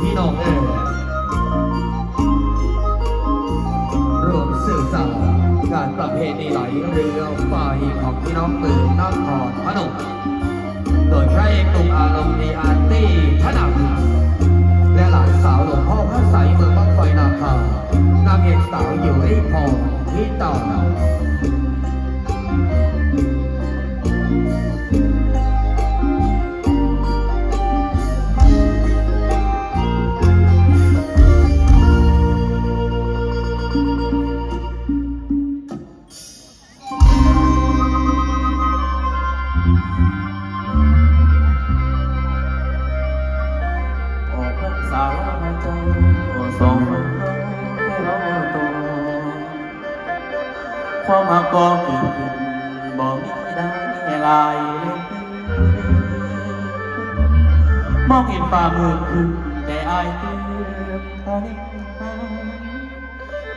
พี่น้องเอ๋ยรวมสื่อสารการประเพณีไหลเรือไฟของพี่น้องปืนนครพนมโดยพระเอกหนุ่มอารมณ์ดีอาร์ตี้ถนัดและหลานสาวหลวงพ่อพระใสยเมืองบ้างไฟนาคานางเอกสาวอยู่ริพรที่เต่า องเห็นฟ้ามืดขึ้นแต่อายเตือนทะเล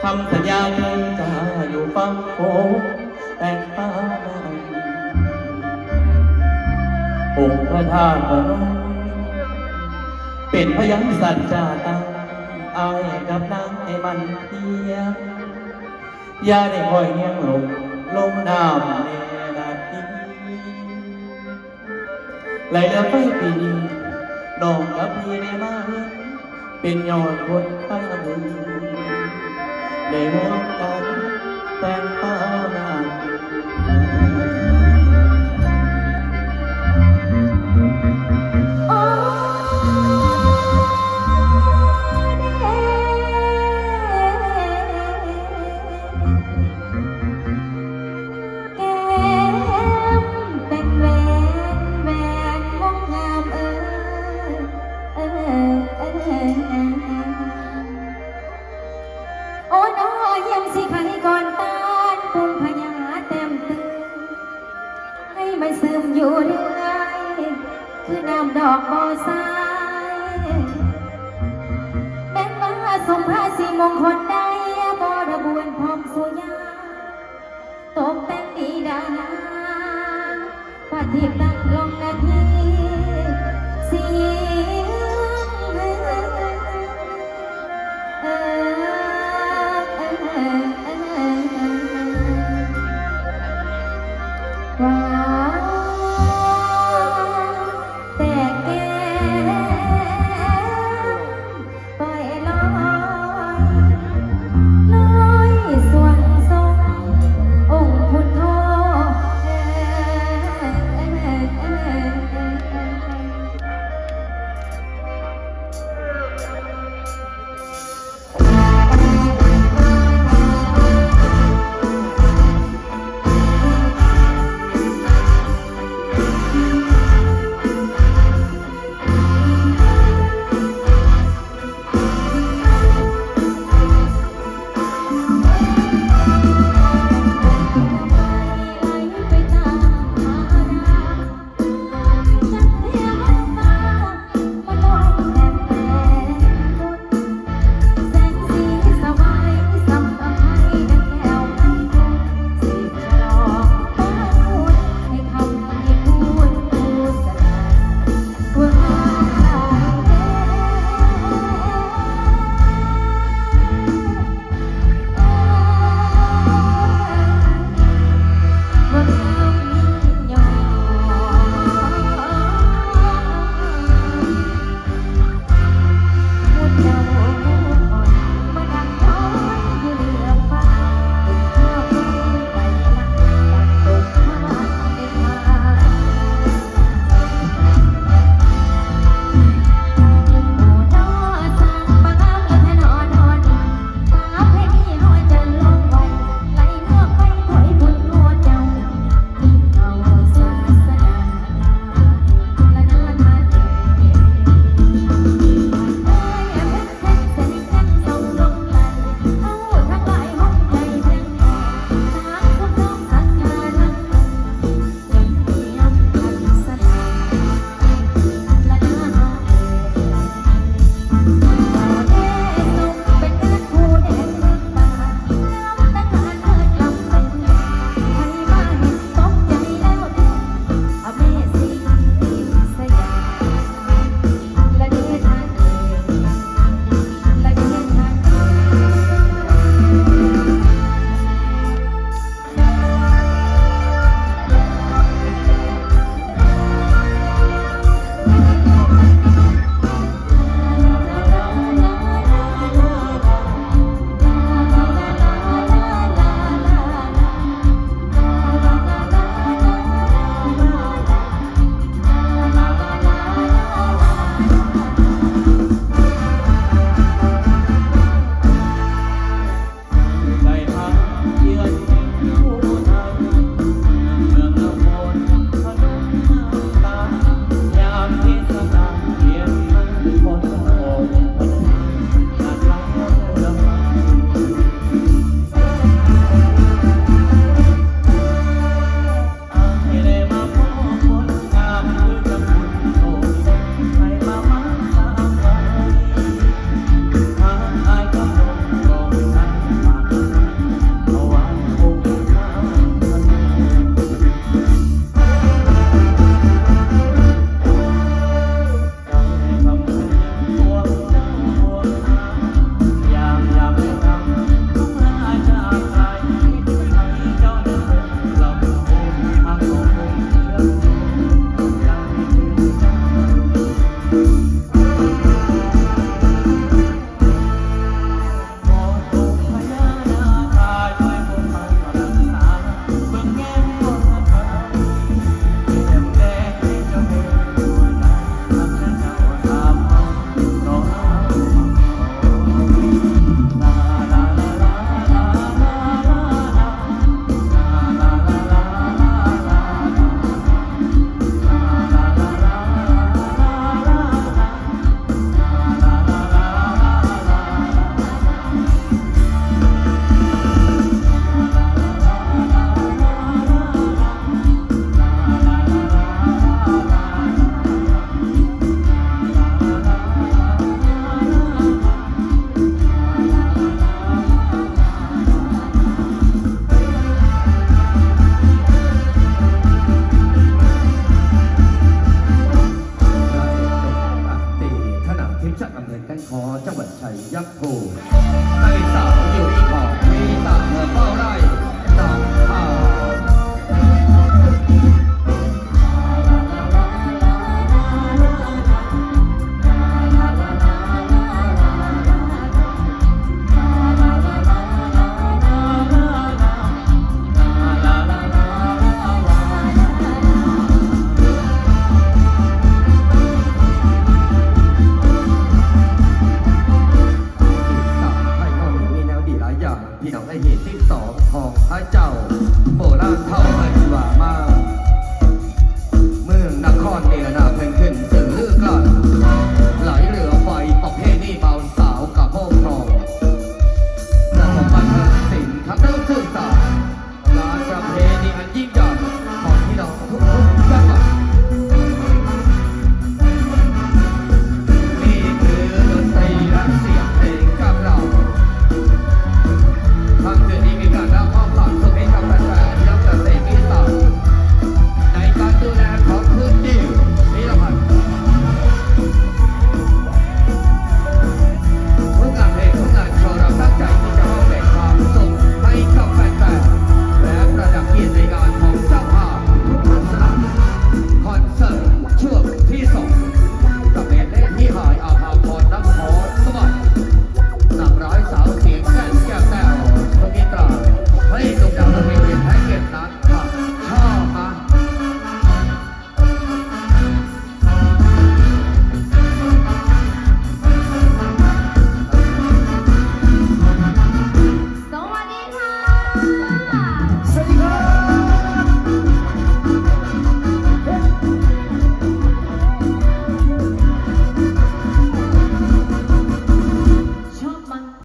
คำสัญญาเคยจะอยู่ฟังโคแต่ฟ้านั้นองค์พระธาตุเป็นพยัญสัจจาตังอายกับนางให้มันเทียงอย่าได้คอยเนียงลงลงน้ำในนาทีไหลเรือไฟปีนี้ น้องกับพี่ได้มาเป็นยอดคนฟ้งมือได้มองกัน คือน้ำดอกบอสายแม้ว่าสมภาษีมงคลได้บระบวนพร้อมสุยาตกแต่งดีดาปฏิบัติลง